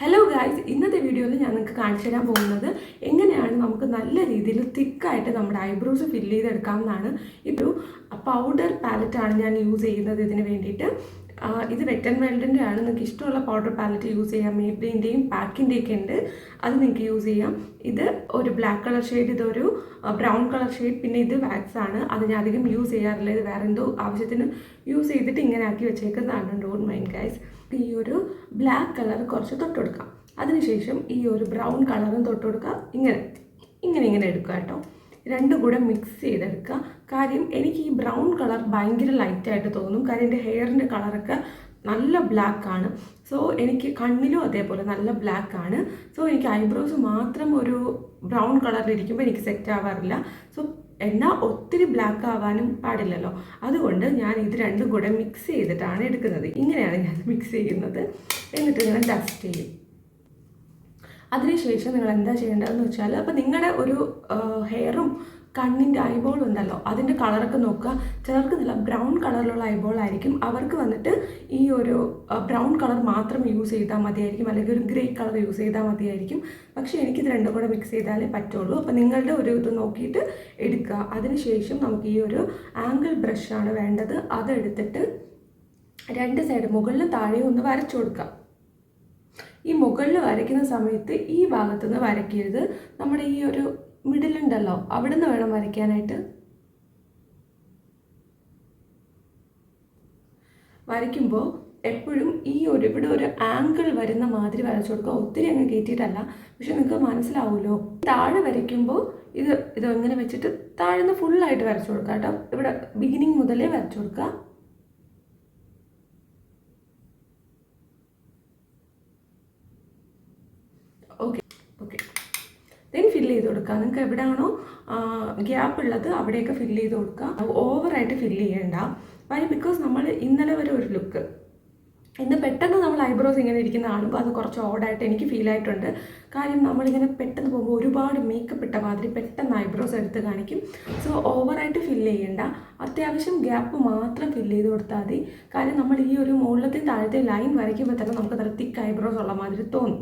Hello guys ഇന്നത്തെ വീഡിയോയിൽ ഞാൻ നിങ്ങൾക്ക് കാണിച്ചു തരാൻ പോകുന്നത് എങ്ങനെയാണ് നമുക്ക് നല്ല രീതിയിൽ തിക്കായിട്ട് നമ്മുടെ ഐബ്രോസ് ഫില്ല് ചെയ്തെടുക്കാമെന്നാണ് ഇപ്പോൾ പൗഡർ പാലറ്റാണ് ഞാൻ യൂസ് ചെയ്യുന്നത് ഇതിന് വേണ്ടിയിട്ട്. ഇത് വെറ്റൻ വെൽഡിന്റെ ആണ്. നിങ്ങൾക്ക് ഇഷ്ടമുള്ള പൗഡർ പാലറ്റ് യൂസ് ചെയ്യാം. മേബ്ലിന്റെയും പാക്കിന്റെ ഒക്കെ ഉണ്ട്. അത് നിങ്ങൾക്ക് യൂസ് ചെയ്യാം. ഇത് ഒരു ബ്ലാക്ക് കളർ ഷെയ്ഡ് ഇതൊരു ബ്രൗൺ കളർ ഷെയ്ഡ് പിന്നെ ഇത് വാക്സ് ആണ്. അത് ഞാൻ അധികം യൂസ് ചെയ്യാറില്ല. ഇത് വേറെ എന്തോ ആവശ്യത്തിന് യൂസ് ചെയ്തിട്ട് ഇങ്ങനെ ആക്കി വെച്ചേക്കുന്നതാണ്. ഡോൺ മൈൻഡ് ഗൈസ് ഈ ഒരു ബ്ലാക്ക് കളർ കുറച്ച് തൊട്ട് കൊടുക്കാം അതിനുശേഷം ഈ ഒരു ബ്രൗൺ കളറും തൊട്ട് കൊടുക്കുക ഇങ്ങനെ ഇങ്ങനെ ഇങ്ങനെ എടുക്കുക കേട്ടോ. രണ്ടും കൂടെ മിക്സ് ചെയ്തെടുക്കുക. കാര്യം എനിക്ക് ഈ ബ്രൗൺ കളർ ഭയങ്കര ലൈറ്റായിട്ട് തോന്നും. കാര്യം എന്റെ ഹെയറിന്റെ കളറൊക്കെ നല്ല ബ്ലാക്ക് ആണ്. സോ എനിക്ക് കണ്ണിലും അതേപോലെ നല്ല ബ്ലാക്ക് ആണ്. സോ എനിക്ക് ഐബ്രോസ് മാത്രം ഒരു ബ്രൗൺ കളറിൽ ഇരിക്കുമ്പോൾ എനിക്ക് സെറ്റ് ആവാറില്ല. സോ എന്നാൽ ഒത്തിരി ബ്ലാക്ക് ആവാനും പാടില്ലല്ലോ. അതുകൊണ്ട് ഞാൻ ഇത് രണ്ടും കൂടെ മിക്സ് ചെയ്തിട്ടാണ് എടുക്കുന്നത്. ഇങ്ങനെയാണ് ഞാൻ മിക്സ് ചെയ്യുന്നത്. എന്നിട്ട് ഞാൻ ഡസ്റ്റ് ചെയ്യും. അതിനുശേഷം നിങ്ങൾ എന്താ ചെയ്യേണ്ടതെന്ന് വെച്ചാൽ അപ്പോൾ നിങ്ങളുടെ ഒരു ഹെയറും കണ്ണിന്റെ ഐബോൾ ഉണ്ടല്ലോ അതിന്റെ കളറൊക്കെ നോക്കുക. ചിലർക്ക് നല്ല ബ്രൗൺ കളറിലുള്ള ഐബോൾ ആയിരിക്കും. അവർക്ക് വന്നിട്ട് ഈ ഒരു ബ്രൗൺ കളർ മാത്രം യൂസ് ചെയ്താൽ മതിയായിരിക്കും. അല്ലെങ്കിൽ ഒരു ഗ്രേ കളർ യൂസ് ചെയ്താൽ മതിയായിരിക്കും. പക്ഷേ എനിക്കിത് രണ്ടും കൂടെ മിക്സ് ചെയ്താലേ പറ്റുള്ളൂ. അപ്പോൾ നിങ്ങളുടെ ഒരു ഇത് നോക്കിയിട്ട് എടുക്കുക. അതിനുശേഷം നമുക്ക് ഈ ഒരു ആംഗിൾ ബ്രഷാണ് വേണ്ടത്. അതെടുത്തിട്ട് രണ്ട് സൈഡ് മുകളിൽ താഴെയും ഒന്ന് വരച്ചു കൊടുക്കുക. ഈ മുകളിൽ വരയ്ക്കുന്ന സമയത്ത് ഈ ഭാഗത്തുനിന്ന് വരയ്ക്കരുത്. നമ്മുടെ ഈ ഒരു മിഡിലുണ്ടല്ലോ അവിടുന്ന് വേണം വരയ്ക്കാനായിട്ട്. വരയ്ക്കുമ്പോൾ എപ്പോഴും ഈ ഒരു ഇവിടെ ഒരു ആംഗിൾ വരുന്ന മാതിരി വരച്ചു കൊടുക്കുക. ഒത്തിരി അങ്ങ് കയറ്റിയിട്ടല്ല. പക്ഷെ നിങ്ങൾക്ക് മനസ്സിലാവുമല്ലോ. താഴെ വരയ്ക്കുമ്പോൾ ഇത് ഇത് ഇങ്ങനെ വെച്ചിട്ട് താഴെ നിന്ന് ഫുള്ളായിട്ട് വരച്ചു കൊടുക്കുക കേട്ടോ. ഇവിടെ ബിഗിനിങ് മുതലേ വരച്ചു കൊടുക്കുക. ദെൻ ഫില്ല് ചെയ്ത് കൊടുക്കുക. നിങ്ങൾക്ക് എവിടെയാണോ ഗ്യാപ്പ് ഉള്ളത് അവിടെയൊക്കെ ഫില്ല് ചെയ്ത് കൊടുക്കുക. ഓവറായിട്ട് ഫില്ല് ചെയ്യേണ്ട. വൈ ബിക്കോസ് നമ്മൾ ഇന്നലെ വരെ ഒരു ലുക്ക് ഇന്ന് പെട്ടെന്ന് നമ്മൾ ഐബ്രോസ് ഇങ്ങനെ ഇരിക്കുന്ന കാണുമ്പോൾ അത് കുറച്ച് ഓടായിട്ട് എനിക്ക് ഫീൽ ആയിട്ടുണ്ട്. കാര്യം നമ്മളിങ്ങനെ പെട്ടെന്ന് പോകുമ്പോൾ ഒരുപാട് മേക്കപ്പ് ഇട്ട മാതിരി പെട്ടെന്ന് ഐബ്രോസ് എടുത്ത് കാണിക്കും. സോ ഓവറായിട്ട് ഫില്ല് ചെയ്യേണ്ട. അത്യാവശ്യം ഗ്യാപ്പ് മാത്രം ഫില്ല് ചെയ്ത് കൊടുത്താൽ മതി. കാര്യം നമ്മൾ ഈ ഒരു മുകളിലത്തെ താഴത്തെ ലൈൻ വരയ്ക്കുമ്പോൾ തന്നെ നമുക്ക് നല്ല തിക്ക് ഐബ്രോസ് ഉള്ള മാതിരി തോന്നും.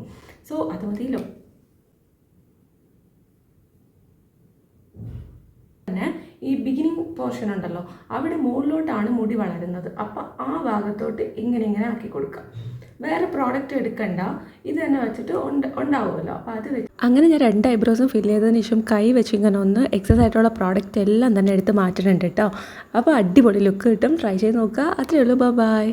സോ അത് മതിയല്ലോ തന്നെ ഈ ബിഗിനിങ് പോർഷൻ ഉണ്ടല്ലോ അവിടെ മുകളിലോട്ടാണ് മുടി വളരുന്നത്. അപ്പം ആ ഭാഗത്തോട്ട് ഇങ്ങനെ ഇങ്ങനെ ആക്കി കൊടുക്കുക വേറെ പ്രോഡക്റ്റ് എടുക്കണ്ട ഇത് തന്നെ വെച്ചിട്ട് ഉണ്ട് ഉണ്ടാവുമല്ലോ. അപ്പോൾ അത് വെച്ച് അങ്ങനെ ഞാൻ രണ്ട് ഐബ്രോസും ഫില്ല് ചെയ്തതിന് ശേഷം കൈ വെച്ച് ഇങ്ങനെ ഒന്ന് എക്സസൈസ് ആയിട്ടുള്ള പ്രോഡക്റ്റ് എല്ലാം തന്നെ എടുത്ത് മാറ്റുന്നുണ്ട് കേട്ടോ അപ്പോൾ അടിപൊളി ലുക്ക് കിട്ടും. ട്രൈ ചെയ്ത് നോക്കുക അത്രയേ ഉള്ളൂ. ബൈ